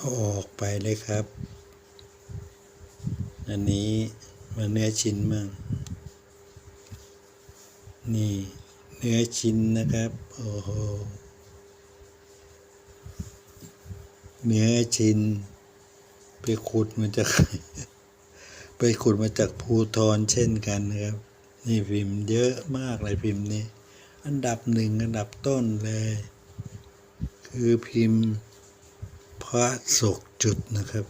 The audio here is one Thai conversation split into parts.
เอาออกไปเลยครับ อันนี้มันเนื้อชิ้นมั่งนี่เนื้อชิ้นนะครับ โอ้โห เนื้อชิ้น ไปขุดมาจาก ไปขุดมาจากภูทรเช่นกันนะครับ นี่พิมพ์เยอะมากเลยพิมพ์นี้ อันดับหนึ่งอันดับต้นเลย คือพิมพ์ พระศกจุดนะครับ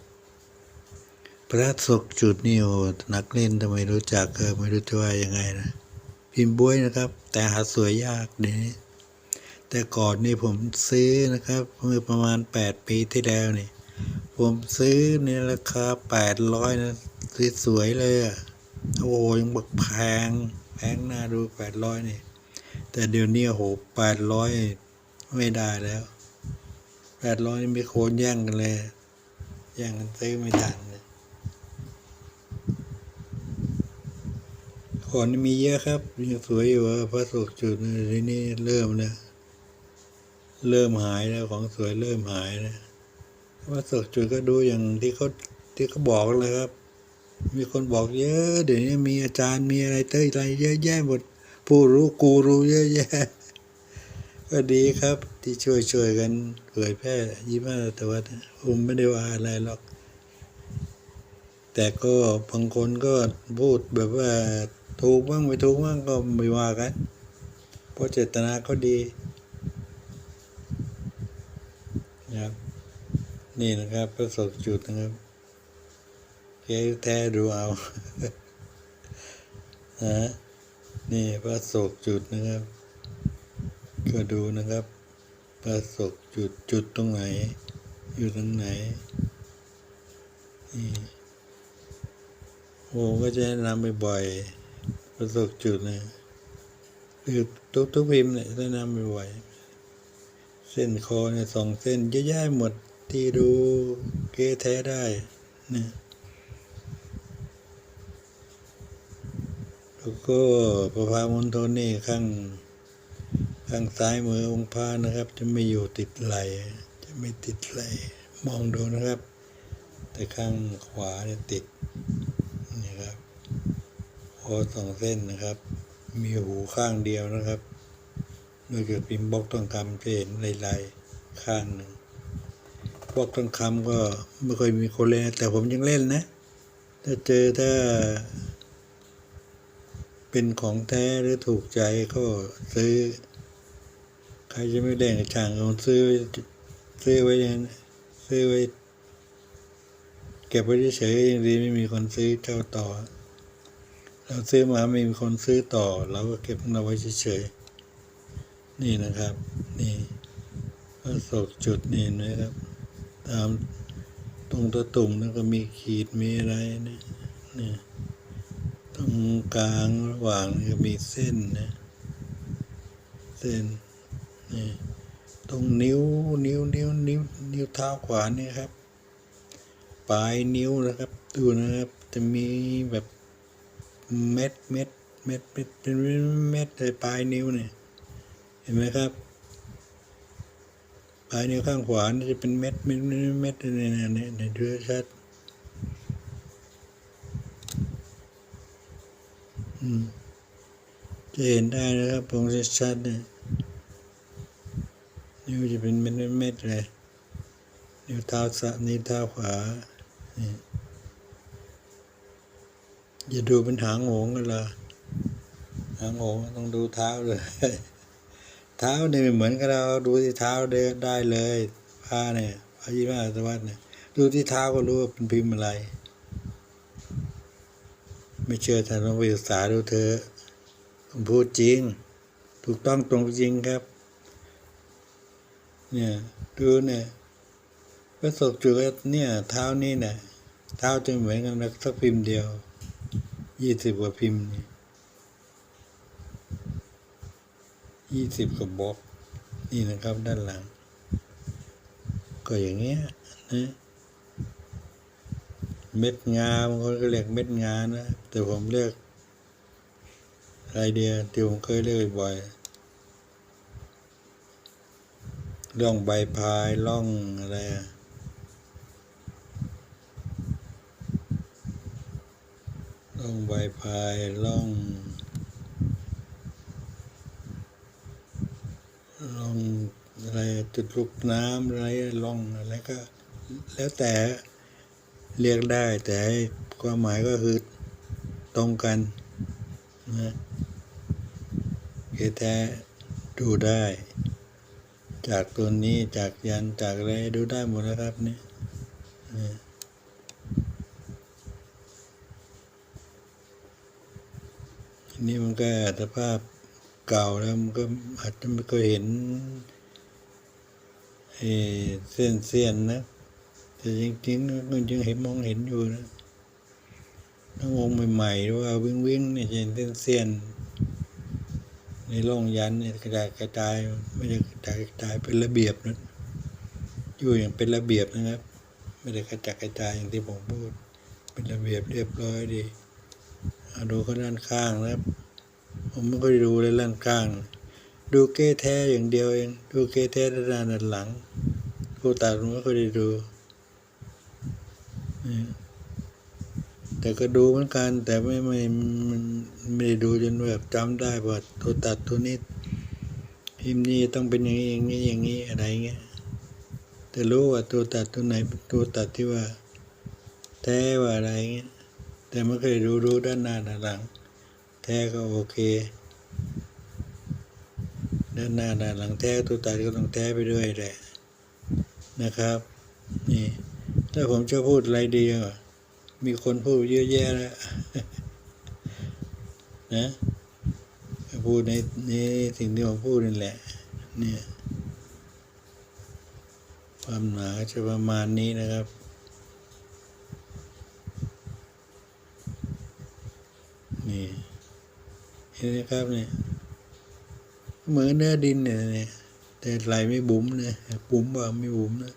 พระศกจุดนี่โอ้นักเล่นทำไมรู้จักเออไม่รู้จะว่ายังไงนะพิมพ์บ้วยนะครับ แต่หาสวยยากเดี๋ยวนี้แต่ก่อนนี่ผมซื้อนะครับเมื่อประมาณ 8 ปีที่แล้วนี่ผมซื้อในราคา 800นะสวยๆเลยอะโอ้ยังบักแพงแพงน่าดู 800นี่แต่เดี๋ยวนี้โอ้โห800 ไม่ได้แล้ว 800นี่มีโคนแย่งกันเลย แย่งกันซื้อไม่ทันเลยของนี่มีเยอะครับยังสวยอยู่พระสุกจุดนี่ทีนี้เริ่มแล้วเริ่มหายแล้วของสวยเริ่มหายนะว่าสกจุดก็ดูอย่างที่เขาที่เขาบอกเลยครับ มีคนบอกเยอะ เดี๋ยวนี้มีอาจารย์มีอะไรเต้ยอะไรเยอะแยะหมดผู้รู้กูรู้เยอะแยะ ก็ดีครับที่ช่วยช่วยกันเผยแพร่ยี่ห้าต่ว่าผมไม่ได้ว่าอะไรหรอก แต่ก็บางคนก็พูดแบบว่าถูกบ้างไม่ถูกบ้างก็ไม่ว่ากัน เพราะเจตนาเขาดีนะครับ นี่นะครับประสบจุดนะครับแกแท้ดูเอานะนี่ประสบจุดนะครับ ก็ดูนะครับประสบจุดจุดตรงไหน อยู่ตรงไหนนี่ผมก็จะแนะนำไปบ่อยๆประสบจุดนะคือทุกทุกพิมพ์เนี่ยแนะนำไปบ่อยๆเส้นคอเนี่ยสองเส้นเยอะแยะหมดที่ดูเกแท้ได้นะแล้วก็ประภามณฑลนี่ข้าง ข้างซ้ายมือองค์พระนะครับ จะไม่อยู่ติดไหลจะไม่ติดไหลมองดูนะครับ แต่ข้างขวาเนี่ยติดนี่ครับคอสองเส้นนะครับ มีหูข้างเดียวนะครับโดยเกิดพิมพ์บล็อกทองคำจะเห็นลายๆข้างหนึ่งบล็อกทองคำก็ไม่ค่อยมีคนเล่นแต่ผมยังเล่นนะ ถ้าเจอถ้าเป็นของแท้หรือถูกใจก็ซื้อ ใครจะไม่เล่นกับช่างก็ซื้อไว้ซื้อไว้ย่างซื้อไว้ เก็บไว้เฉยๆยังดีไม่มีคนซื้อเจ้าต่อ เราซื้อมาไม่มีคนซื้อต่อ เราก็เก็บของเราไว้เฉยๆนี่นะครับ นี่ก็สกจุดนี่นะครับ ตามตรงตัวตุ่มแล้วก็มีขีดมีอะไรนะนี่ตรงกลางระหว่างก็มีเส้นนะ เส้น นี่ตรงนิ้วนิ้วนิ้วนิ้วนิ้วเท้าขวานี่ครับ ปลายนิ้วนะครับดูนะครับ จะมีแบบเม็ดเม็ดเม็ดเม็ดเป็นเม็ดเลยปลายนิ้วเนี่ยเห็นไหมครับปลายนิ้วข้างขวานจะเป็นเม็ดเม็ดเม็ดเนี่ยเนี่ยเนี่ยเนี่ยดูชัดอืมจะเห็นได้นะครับผมชัดเนี่ย นิ้วจะเป็นเม็ดเม็ดเม็ดเลย นิ้วเท้าซ้ายนิ้วเท้าขวานี่อย่าดูเป็นหางหงส์กันละหางหงส์ต้องดูเท้าเลย เท้าเนี่ยเหมือนกับเราดูที่เท้าเดินได้เลยผ้าเนี่ยผ้ายี่ห้าสวัสดเนี่ยดูที่เท้าก็รู้ว่าเป็นพิมพ์อะไร ไม่เชื่อท่านลองไปศึกษาดูเถอะผมพูดจริง ถูกต้องตรงจริงครับ เนี่ยดูเนี่ยประสบจุดเนี่ยเท้านี่เนี่ยเท้าจะเหมือนกันนะสักพิมพ์เดียวยี่สิบกว่าพิมพ์นี่ยี่สิบกว่าบล็อกนี่นะครับด้านหลัง ก็อย่างเงี้ยนะเม็ดงาบางคนก็เรียกเม็ดงานะ แต่ผมเรียกไรเดียที่ผมเคยเรียกบ่อย ร่องใบพายร่องอะไรร่องใบพายร่องร่องอะไรจุดลุกน้ำอะไรร่องอะไรก็ แล้วแต่เรียกได้แต่ความหมายก็คือตรงกันนะเกแท้ดูได้ จากตัวนี้จากยันจากอะไรดูได้หมดแล้วครับเนี่ยเนี่ยอันนี่มันก็สภาพเก่าแล้วมันก็อาจจะไม่เคยเห็นไอ้เส้นเสียนนะแต่จริงๆมันยังเห็นมองเห็นอยู่นะถ้ามองใหม่ๆหรือว่าวิ่งวิ่งๆเนี่ยจะเห็นเส้นเสียน ในร่องยันเนี่ยกระจายกระจายไม่ได้กระจายกระจายเป็นระเบียบนะอยู่อย่างเป็นระเบียบนะครับ ไม่ได้กระจายกระจายอย่างที่ผมพูด เป็นระเบียบเรียบร้อยดีเอาดูเขาด้านข้างนะครับ ผมไม่ค่อยดูเลยด้านข้าง ดูเก้แท้อย่างเดียวเองดูเก้แท้ด้านหน้าดหลังดูตาผมไม่ค่อยได้ดู แต่ก็ดูเหมือนกัน แต่ไม่ไม่ไม่ได้ดูจนแบบจำได้ว่าตัวตัดตัวนี้พิมพ์นี้ต้องเป็นอย่างนี้อย่างนี้อย่างนี้อะไรเงี้ยแต่รู้ว่าตัวตัดตัวไหนเป็นตัวตัดที่ว่า แท้ว่าอะไรเงี้ยแต่ไม่เคยรู้รู้ด้านหน้าด้านหลัง แท้ก็โอเค ด้านหน้าด้านหลังแท้ตัวตัดก็ต้องแท้ไปด้วยแหละนะครับ นี่ถ้าผมจะพูดอะไรดีอะ มีคนพูดเยอะแยะแล้วนะพูดในในสิ่งที่ผมพูดนี่แหละ เนี่ย ความหนาจะประมาณนี้นะครับ นี่เห็นไหมครับเนี่ยเหมือนเนื้อดินเนี่ยเนี่ยแต่ไหลไม่บุ๋มนะบุ๋มว่าไม่บุ๋มนะ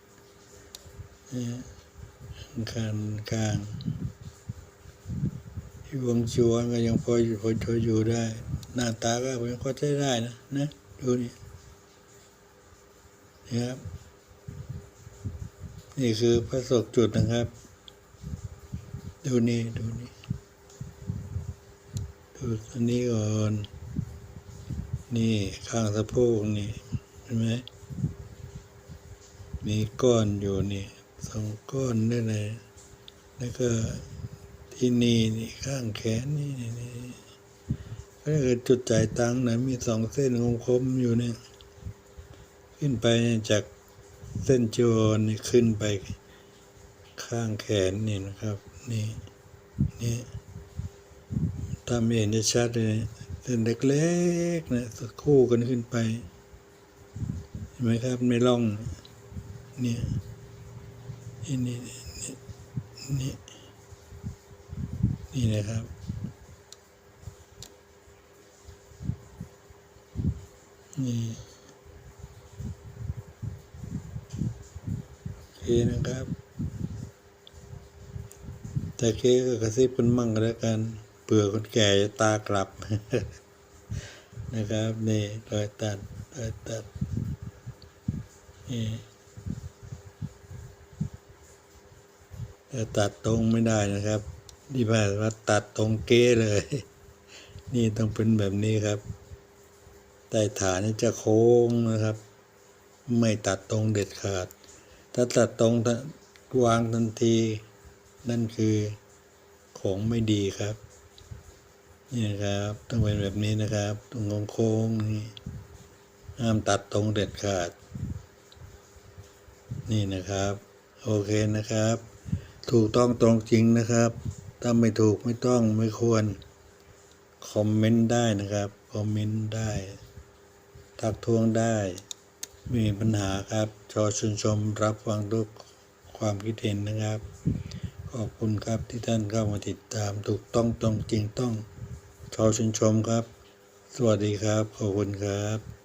เนี่ยกลางกลางที่วงจวนก็ยังพออยู่พอทนอยู่ได้ หน้าตาก็ยังพอใช้ได้นะนะดูนี่นะครับ นี่คือพระศกจุดนะครับ ดูนี่ดูนี่ดูอันนี้ก่อนนี่ข้างสะโพกนี่เห็นไหมมีก้อนอยู่นี่ สองก้อนด้วยเลย แล้วก็ที่นี่นี่ข้างแขนนี่นี่นี่ก็คือจุดจ่ายตังค์นะมีสองเส้นคมคมๆอยู่เนี่ย ขึ้นไปจากเส้นจวรนี่ขึ้นไปข้างแขนนี่นะครับ นี่นี่ถ้าไม่เห็นจะชัดเลยเส้นเล็กๆนะสักคู่กันขึ้นไปเห็นไหมครับในร่องเนี่ย นี่นี่นี่นี่นี่นะครับนี่เคนะครับแต่เคก็กระซิบกันมั่งก็แล้วกันเผื่อคนแก่จะตากลับ นะครับนี่รอยตัดรอยตัดนี่ แต่ตัดตรงไม่ได้นะครับที่แปลว่าตัดตรงเก้เลย นี่ต้องเป็นแบบนี้ครับใต้ฐานนี่จะโค้งนะครับ ไม่ตัดตรงเด็ดขาด ถ้าตัดตรงทันวางทันที นั่นคือของไม่ดีครับ นี่นะครับ ต้องเป็นแบบนี้นะครับ ตรงโค้งนี่ห้ามตัดตรงเด็ดขาด นี่นะครับ โอเคนะครับ ถูกต้องตรงจริงนะครับ ถ้าไม่ถูกไม่ต้องไม่ควร คอมเมนต์ได้นะครับ คอมเมนต์ได้ ทักท้วงได้ไม่มีปัญหาครับ ชอชื่นชมรับฟังทุกความคิดเห็นนะครับ ขอบคุณครับที่ท่านเข้ามาติดตามถูกต้องตรงจริงต้อง ชอชื่นชมครับ สวัสดีครับ ขอบคุณครับ